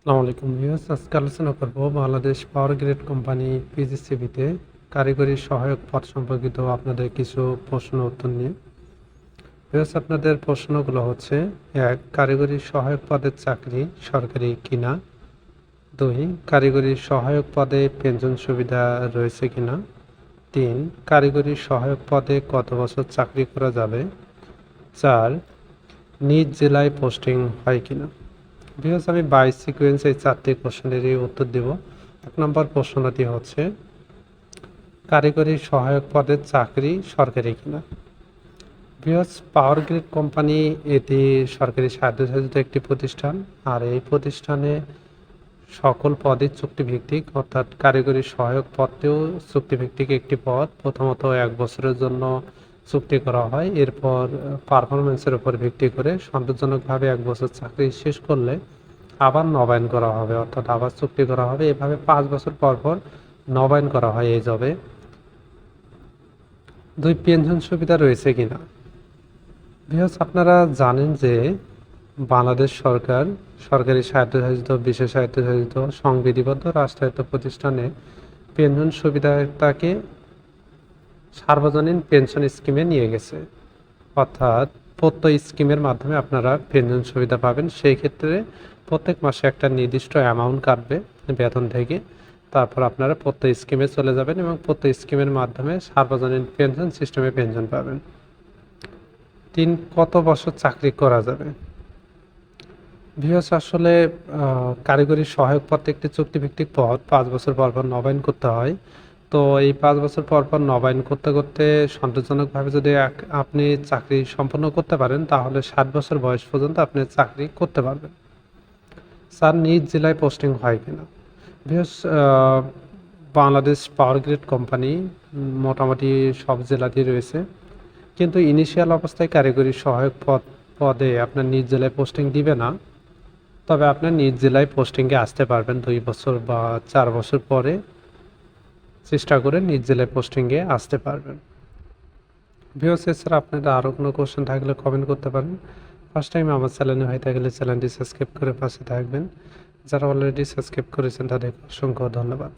আসসালামু আলাইকুম আজকে আলোচনা বাংলাদেশ পাওয়ার গ্রিড কোম্পানি পিজিসিবিতে কারিগরি সহায়ক পদ সম্পর্কিত আপনাদের কিছু প্রশ্ন উত্তর নিয়ে। ভিউয়ার্স, আপনাদের প্রশ্নগুলো হচ্ছে, এক, কারিগরি সহায়ক পদের চাকরি সরকারি কিনা? দুই, কারিগরি সহায়ক পদে পেনশন সুবিধা রয়েছে কিনা? তিন, কারিগরি সহায়ক পদে কত বছর চাকরি করা যাবে? চার, নিজ জেলায় পোস্টিং হয় কিনা? বিকজ আমি বাইশ সিকুয়েন্স এই চারটি কোশ্চেনেরই উত্তর দেব। এক নম্বর প্রশ্নটি হচ্ছে, কারিগরি সহায়ক পদের চাকরি সরকারি কিনা? বিকজ পাওয়ার গ্রিড কোম্পানি এটি সরকারি স্বায়ত্তশাসিত একটি প্রতিষ্ঠান, আর এই প্রতিষ্ঠানে সকল পদই চুক্তিভিত্তিক, অর্থাৎ কারিগরি সহায়ক পদটিও চুক্তিভিত্তিক একটি পদ। প্রথমত এক বছরের জন্য চুক্তি করা হয়। এরপর পারফরমেন্সের উপর ভিত্তি করে সন্তোষজনকভাবে এক বছর চাকরি শেষ করলে আবার নবায়ন করা হবে, অর্থাৎ আবার চুক্তি করা হবে। এভাবে পাঁচ বছর পর পর নবায়ন করা হয় এই জবে দুই, পেনশন সুবিধা রয়েছে কিনা? বিকজ আপনারা জানেন যে বাংলাদেশ সরকার সরকারি স্বায়ত্তশাসিত বিশেষ স্বায়ত্তশাসিত, সংবিধিবদ্ধ রাষ্ট্রায়ত্ত প্রতিষ্ঠানে পেনশন সুবিধাটাকে সার্বজনীন পেনশন স্কিমে নিয়ে গেছে। অর্থাৎ প্রত্যয় স্কিমের মাধ্যমে আপনারা পেনশন সুবিধা পাবেন। সেই ক্ষেত্রে প্রত্যেক মাসে একটা নির্দিষ্ট অ্যামাউন্ট কাটবে বেতন থেকে। তারপর আপনারা প্রত্যয় স্কিমে চলে যাবেন এবং প্রত্যয় স্কিমের মাধ্যমে সার্বজনীন পেনশন সিস্টেমে পেনশন পাবেন। তিন, কত বছর চাকরি করা যাবে? ভিউস আসলে কারিগরি সহায়ক পদ একটি চুক্তিভিত্তিক পদ পাঁচ বছর পর পর নবায়ন করতে হয়। তো এই পাঁচ বছর পর পর নবায়ন করতে করতে সন্তোষজনকভাবে যদি আপনি চাকরি সম্পন্ন করতে পারেন, তাহলে ষাট বছর বয়স পর্যন্ত আপনি চাকরি করতে পারবেন। স্যার, নিজ জেলায় পোস্টিং হয় কিনা? Because Bangladesh power grid company মোটামুটি সব জেলাতেই রয়েছে। কিন্তু ইনিশিয়াল অবস্থায় কারিগরি সহায়ক পদ, পদে আপনার নিজ জেলায় পোস্টিং দিবে না। তবে আপনার নিজ জেলায় পোস্টিংয়ে আসতে পারবেন দুই বছর বা চার বছর পরে। চেষ্টা করে নিজ জেলায় পোস্টিংয়ে আসতে পারবেন। ভিওস স্যার আপনাদের আরও কোনো কোশ্চেন থাকলে কমেন্ট করতে পারেন। ফার্স্ট টাইম আমার চ্যানেলে হয়ে থাকলে চ্যানেলটি সাবস্ক্রাইব করে পাশে থাকবেন। যারা অলরেডি সাবস্ক্রাইব করেছেন তাদের অসংখ্য ধন্যবাদ।